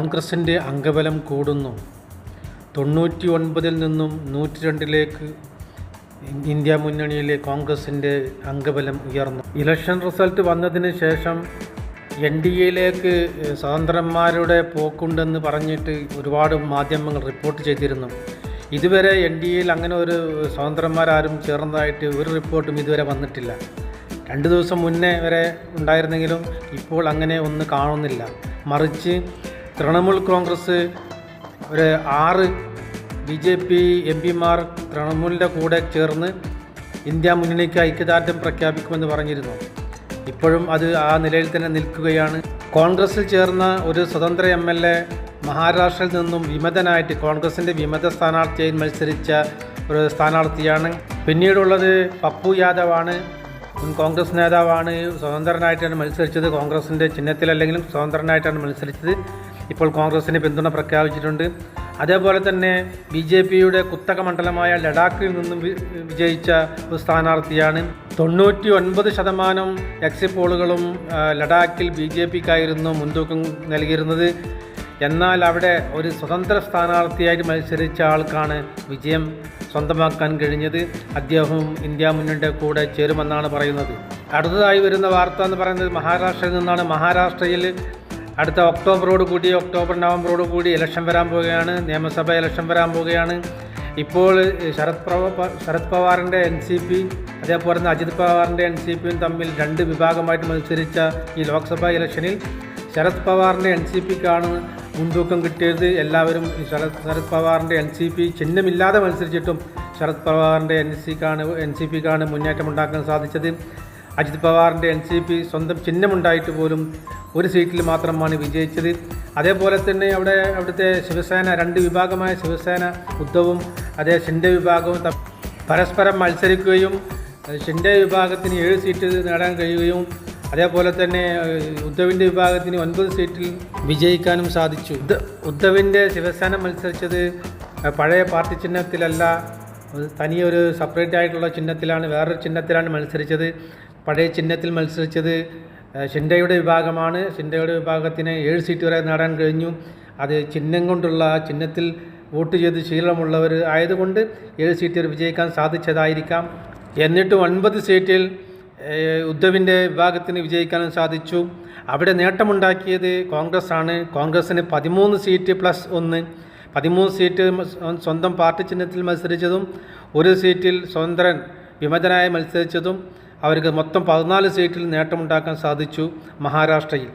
കോൺഗ്രസിന്റെ അംഗബലം കൂടുന്നു. തൊണ്ണൂറ്റി ഒൻപതിൽ നിന്നും നൂറ്റി രണ്ടിലേക്ക് ഇന്ത്യ മുന്നണിയിലെ കോൺഗ്രസിന്റെ അംഗബലം ഉയർന്നു. ഇലക്ഷൻ റിസൾട്ട് വന്നതിന് ശേഷം എൻ ഡി എയിലേക്ക് സ്വതന്ത്രന്മാരുടെ പോക്കുണ്ടെന്ന് പറഞ്ഞിട്ട് ഒരുപാട് മാധ്യമങ്ങൾ റിപ്പോർട്ട് ചെയ്തിരുന്നു. ഇതുവരെ എൻ ഡി എയിൽ അങ്ങനെ ഒരു സ്വതന്ത്രന്മാരാരും ചേർന്നതായിട്ട് ഒരു റിപ്പോർട്ടും ഇതുവരെ വന്നിട്ടില്ല. രണ്ട് ദിവസം മുന്നേ വരെ ഉണ്ടായിരുന്നെങ്കിലും ഇപ്പോൾ അങ്ങനെ ഒന്നും കാണുന്നില്ല. മറിച്ച് തൃണമൂൽ കോൺഗ്രസ് ഒരു ആറ് ബി ജെ പി എം പിമാർ തൃണമൂലിന്റെ കൂടെ ചേർന്ന് ഇന്ത്യ മുന്നണിക്ക് ഐക്യദാർഢ്യം പ്രഖ്യാപിക്കുമെന്ന് പറഞ്ഞിരുന്നു. ഇപ്പോഴും അത് ആ നിലയിൽ തന്നെ നിൽക്കുകയാണ്. കോൺഗ്രസിൽ ചേർന്ന ഒരു സ്വതന്ത്ര എം എൽ എ മഹാരാഷ്ട്രയിൽ നിന്നും വിമതനായിട്ട് കോൺഗ്രസിന്റെ വിമത സ്ഥാനാർത്ഥിയായി മത്സരിച്ച ഒരു സ്ഥാനാർത്ഥിയാണ്. പിന്നീടുള്ളത് പപ്പു യാദവാണ്. മുൻ കോൺഗ്രസ് നേതാവാണ്. സ്വതന്ത്രനായിട്ടാണ് മത്സരിച്ചത്. കോൺഗ്രസിന്റെ ചിഹ്നത്തിലല്ലെങ്കിലും സ്വതന്ത്രനായിട്ടാണ് മത്സരിച്ചത്. ഇപ്പോൾ കോൺഗ്രസിന് പിന്തുണ പ്രഖ്യാപിച്ചിട്ടുണ്ട്. അതേപോലെ തന്നെ ബി ജെ പിയുടെ കുത്തക മണ്ഡലമായ ലഡാക്കിൽ നിന്നും വിജയിച്ച ഒരു സ്ഥാനാർത്ഥിയാണ്. തൊണ്ണൂറ്റി ഒൻപത് ശതമാനം എക്സിറ്റ് പോളുകളും ലഡാക്കിൽ ബി ജെ പിക്കായിരുന്നു മുൻതൂക്കം നൽകിയിരുന്നത്. എന്നാൽ അവിടെ ഒരു സ്വതന്ത്ര സ്ഥാനാർത്ഥിയായിട്ട് മത്സരിച്ച ആൾക്കാണ് വിജയം സ്വന്തമാക്കാൻ കഴിഞ്ഞത്. അദ്ദേഹവും ഇന്ത്യ മുന്നണിയുടെ കൂടെ ചേരുമെന്നാണ് പറയുന്നത്. അടുത്തതായി വരുന്ന വാർത്ത എന്ന് പറയുന്നത് മഹാരാഷ്ട്രയിൽ നിന്നാണ്. മഹാരാഷ്ട്രയിൽ അടുത്ത ഒക്ടോബറോട് കൂടി ഒക്ടോബർ നവംബറോട് കൂടി ഇലക്ഷൻ വരാൻ പോവുകയാണ്. നിയമസഭ ഇലക്ഷൻ വരാൻ പോവുകയാണ്. ഇപ്പോൾ ശരത് ശരത് പവാറിന്റെ എൻ സി പി അതേപോലെ തന്നെ അജിത് പവാറിന്റെ എൻ സി പിയും തമ്മിൽ രണ്ട് വിഭാഗമായിട്ട് മത്സരിച്ച ഈ ലോക്സഭാ ഇലക്ഷനിൽ ശരത് പവാറിന്റെ എൻ സി പിക്കാണ് മുൻതൂക്കം കിട്ടിയത്. എല്ലാവരും ശരത് ശരത് പവാറിന്റെ എൻ സി പി ചിഹ്നമില്ലാതെ മത്സരിച്ചിട്ടും ശരത് പവാറിന്റെ എൻ സിക്കാണ് എൻ സി പിക്കാണ് മുന്നേറ്റം ഉണ്ടാക്കാൻ സാധിച്ചത്. അജിത് പവാറിന്റെ എൻ സി പി സ്വന്തം ചിഹ്നമുണ്ടായിട്ട് പോലും ഒരു സീറ്റിൽ മാത്രമാണ് വിജയിച്ചത്. അതേപോലെ തന്നെ അവിടെ അവിടുത്തെ ശിവസേന രണ്ട് വിഭാഗമായ ശിവസേന ഉദ്ധവും അതേ ഷിൻഡെ വിഭാഗവും പരസ്പരം മത്സരിക്കുകയും ഷിൻഡെ വിഭാഗത്തിന് ഏഴ് സീറ്റ് നേടാൻ കഴിയുകയും അതേപോലെ തന്നെ ഉദ്ധവിന്റെ വിഭാഗത്തിന് ഒൻപത് സീറ്റിൽ വിജയിക്കാനും സാധിച്ചു. ഉദ്ധ- ഉദ്ധവിന്റെ ശിവസേന മത്സരിച്ചത് പഴയ പാർട്ടി ചിഹ്നത്തിലല്ല തനിയൊരു സെപ്പറേറ്റ് ആയിട്ടുള്ള ചിഹ്നത്തിലാണ് വേറൊരു ചിഹ്നത്തിലാണ് മത്സരിച്ചത്. പഴയ ചിഹ്നത്തിൽ മത്സരിച്ചത് ഷിൻഡയുടെ വിഭാഗമാണ്. ഷിൻഡയുടെ വിഭാഗത്തിന് ഏഴ് സീറ്റ് വരെ നേടാൻ കഴിഞ്ഞു. അത് ചിഹ്നം കൊണ്ടുള്ള ചിഹ്നത്തിൽ വോട്ട് ചെയ്ത് ശീലമുള്ളവർ ആയതുകൊണ്ട് ഏഴ് സീറ്റ് വിജയിക്കാൻ സാധിച്ചതായിരിക്കാം. എന്നിട്ട് ഒൻപത് സീറ്റിൽ ഉദ്ധവിന്റെ വിഭാഗത്തിന് വിജയിക്കാനും സാധിച്ചു. അവിടെ നേട്ടമുണ്ടാക്കിയത് കോൺഗ്രസ് ആണ് കോൺഗ്രസ്സിന് പതിമൂന്ന് സീറ്റ് പ്ലസ് ഒന്ന്. പതിമൂന്ന് സീറ്റ് സ്വന്തം പാർട്ടി ചിഹ്നത്തിൽ മത്സരിച്ചതും ഒരു സീറ്റിൽ സ്വതന്ത്രൻ വിമതനായി മത്സരിച്ചതും അവർക്ക് മൊത്തം പതിനാല് സീറ്റിൽ നേട്ടമുണ്ടാക്കാൻ സാധിച്ചു മഹാരാഷ്ട്രയിൽ.